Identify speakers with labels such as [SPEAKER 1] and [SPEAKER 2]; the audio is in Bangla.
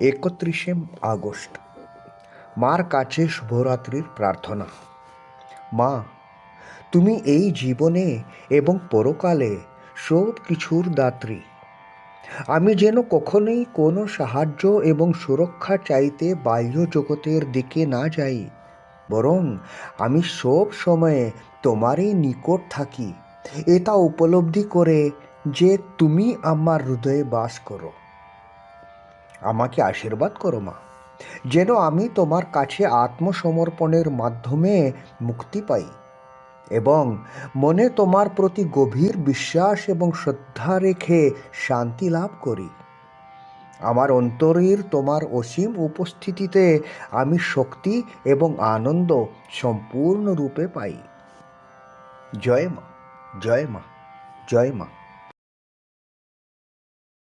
[SPEAKER 1] একত্রিশে আগস্ট। মার কাছে শুভরাত্রির প্রার্থনা। মা, তুমি এই জীবনে এবং পরকালে সব কিছুর দাত্রী। আমি যেন কখনোই কোনো সাহায্য এবং সুরক্ষা চাইতে বাহ্য জগতের দিকে না যাই, বরং আমি সব সময়ে তোমারই নিকট থাকি। এটা উপলব্ধি করে যে তুমি আমার হৃদয়ে বাস করো। আমাকে আশীর্বাদ করো মা, যেন আমি তোমার কাছে আত্মসমর্পণের মাধ্যমে মুক্তি পাই এবং মনে তোমার প্রতি গভীর বিশ্বাস এবং শ্রদ্ধা রেখে শান্তি লাভ করি। আমার অন্তরের তোমার অসীম উপস্থিতিতে আমি শক্তি এবং আনন্দ সম্পূর্ণরূপে পাই। জয় মা জয় মা জয় মা।